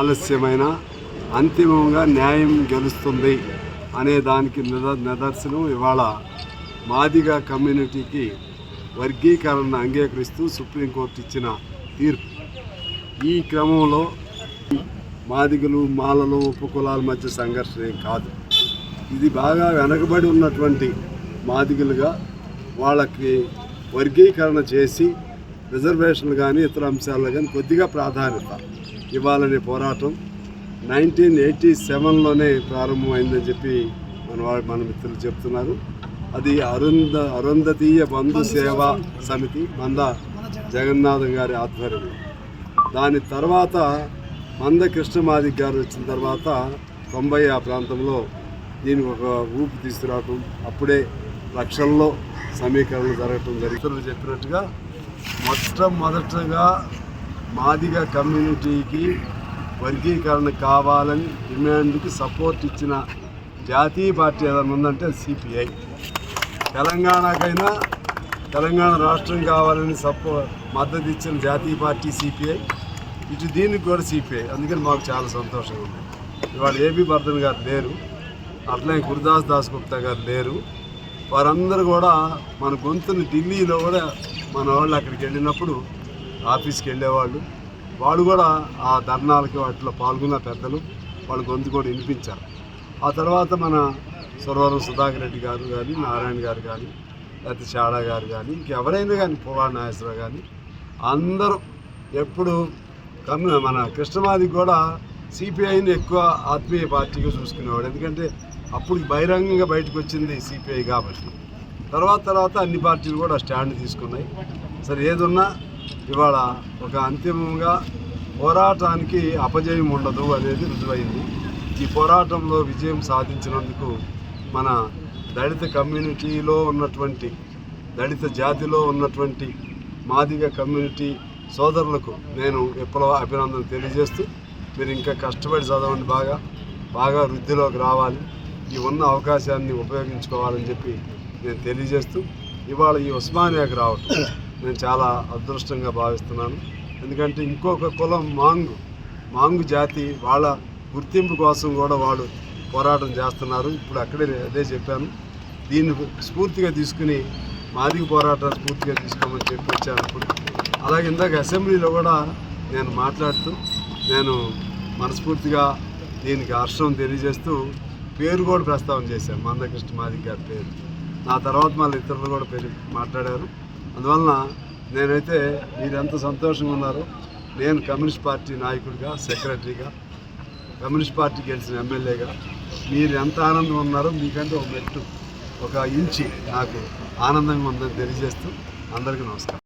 ఆలస్యమైన అంతిమంగా న్యాయం గెలుస్తుంది అనే దానికి నిద నిదర్శనం ఇవాళ మాదిగ కమ్యూనిటీకి వర్గీకరణను అంగీకరిస్తూ సుప్రీంకోర్టు ఇచ్చిన తీర్పు. ఈ క్రమంలో మాదిగలు మాలలు ఉపకులాల మధ్య సంఘర్షణ ఏం కాదు. ఇది బాగా వెనకబడి ఉన్నటువంటి మాదిగలుగా వాళ్ళకి వర్గీకరణ చేసి రిజర్వేషన్లు కానీ ఇతర అంశాల్లో కానీ కొద్దిగా ప్రాధాన్యత. ఇవ్వాలనే పోరాటం. నైన్టీన్ ఎయిటీ సెవెన్లోనే ప్రారంభమైందని చెప్పి మన వాళ్ళు మన మిత్రులు చెప్తున్నారు. అది అరుంధ అరుంధతీయ బంధు సేవా సమితి మంద జగన్నాథం గారి ఆధ్వర్యంలో. దాని తర్వాత మంద కృష్ణమాది గారు వచ్చిన తర్వాత తొంభై ఆ ప్రాంతంలో దీనికి ఒక ఊపు తీసుకురావటం అప్పుడే లక్షల్లో సమీకరణలు జరగటం జరుగుతుంది చెప్పినట్టుగా మొట్టమొదటగా మాదిగ కమ్యూనిటీకి వర్గీకరణ కావాలని డిమాండ్కి సపోర్ట్ ఇచ్చిన జాతీయ పార్టీ ఏదైనా ఉందంటే సిపిఐ. తెలంగాణకైనా తెలంగాణ రాష్ట్రం కావాలని సపో మద్దతు ఇచ్చిన జాతీయ పార్టీ సిపిఐ. ఇటు దీనికి కూడా సిపిఐ. అందుకని మాకు చాలా సంతోషంగా ఉంది. ఇవాళ ఏబీ బర్ధన్ గారు లేరు. అట్లనే గురుదాస్ దాస్ గుప్తా గారు లేరు. వారందరూ కూడా మన గొంతుని ఢిల్లీలో కూడా మన వాళ్ళు అక్కడికి వెళ్ళినప్పుడు ఆఫీస్కి వెళ్ళేవాళ్ళు. వాళ్ళు కూడా ఆ ధర్నాలకి వాటిలో పాల్గొన్న పెద్దలు వాళ్ళ గొంతు కూడా వినిపించారు. ఆ తర్వాత మన సురవరం సుధాకర్ రెడ్డి గారు కానీ నారాయణ గారు కానీ లేకపోతే షాడా గారు కానీ ఇంకెవరైనా కానీ పువ్వాడ నాగేశ్వరరావు కానీ అందరూ ఎప్పుడు కమ్యూ మన కృష్ణమాదికి కూడా సిపిఐని ఎక్కువ ఆత్మీయ పార్టీగా చూసుకునేవాడు. ఎందుకంటే అప్పుడు బహిరంగంగా బయటకు వచ్చింది సిపిఐ కాబట్టి. తర్వాత తర్వాత అన్ని పార్టీలు కూడా స్టాండ్ తీసుకున్నాయి. సరే ఏదున్నా ఇవాళ ఒక అంతిమంగా పోరాటానికి అపజయం ఉండదు అనేది రుజువైంది. ఈ పోరాటంలో విజయం సాధించినందుకు మన దళిత కమ్యూనిటీలో ఉన్నటువంటి దళిత జాతిలో ఉన్నటువంటి మాదిగ కమ్యూనిటీ సోదరులకు నేను విప్లవ అభినందన తెలియజేస్తూ మీరు ఇంకా కష్టపడి చదవండి బాగా బాగా వృద్ధిలోకి రావాలి. ఈ ఉన్న అవకాశాన్ని ఉపయోగించుకోవాలని చెప్పి నేను తెలియజేస్తూ ఇవాళ ఈ ఉస్మానియాకి రావటం. నేను చాలా అదృష్టంగా భావిస్తున్నాను. ఎందుకంటే ఇంకొక కులం మాంగు మాంగు జాతి వాళ్ళ గుర్తింపు కోసం కూడా వాడు పోరాటం చేస్తున్నారు. ఇప్పుడు అక్కడే అదే చెప్పాను. దీన్ని స్ఫూర్తిగా తీసుకుని మాదిగ పోరాటాన్ని స్ఫూర్తిగా తీసుకోమని చెప్పి వచ్చాను ఇప్పుడు. అలాగే ఇందాక అసెంబ్లీలో కూడా నేను మాట్లాడుతూ నేను మనస్ఫూర్తిగా దీనికి హర్షం తెలియజేస్తూ పేరు కూడా ప్రస్తావన చేశాను. మందకృష్ణ మాదిగ గారి పేరు. నా తర్వాత మళ్ళీ ఇతరులు కూడా పేరు మాట్లాడారు. అందువలన నేనైతే మీరెంత సంతోషంగా ఉన్నారో నేను కమ్యూనిస్ట్ పార్టీ నాయకుడిగా సెక్రటరీగా కమ్యూనిస్ట్ పార్టీ గెలిచిన ఎమ్మెల్యేగా మీరు ఎంత ఆనందం ఉన్నారో మీకంటే ఒక మెట్టు ఒక ఇంచి నాకు ఆనందంగా ఉందని తెలియజేస్తూ అందరికీ నమస్కారం.